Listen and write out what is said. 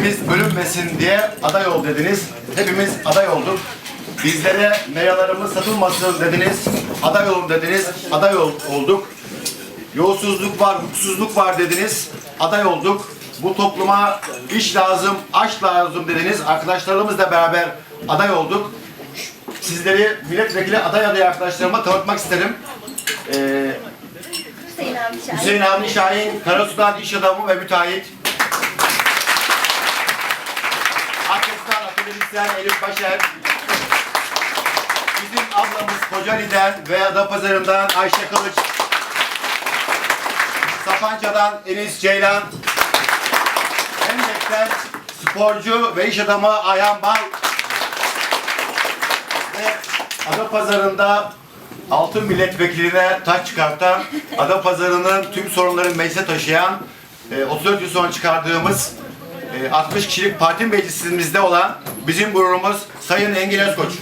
ülkemiz bölünmesin diye aday ol dediniz. Hepimiz aday olduk. Bizlere meyalarımız satılmasın dediniz. Aday olun dediniz. Aday ol- olduk. Yolsuzluk var, hukuksuzluk var dediniz. Aday olduk. Bu topluma iş lazım, aşk lazım dediniz. Arkadaşlarımızla beraber aday olduk. Sizleri milletvekili aday adayı arkadaşlarıma tanıtmak isterim. Ee. Hüseyin Avni Şahin, Karasu'dan iş adamı ve müteahhit. Akademisyen Elif Başer. Bizim ablamız Kocaeli'den ve Adapazarı'ndan Ayşe Kılıç. Sapanca'dan Enis Ceylan. Hendek'ten sporcu ve iş adamı Ayhan Bal. Ve Adapazarı'nda altın milletvekiline taç çıkartan, Adapazarı'nın tüm sorunların meclise taşıyan, e, 34 yıl sonra çıkardığımız e, 60 kişilik parti meclisimizde olan bizim gururumuz Sayın Engin Özkoç.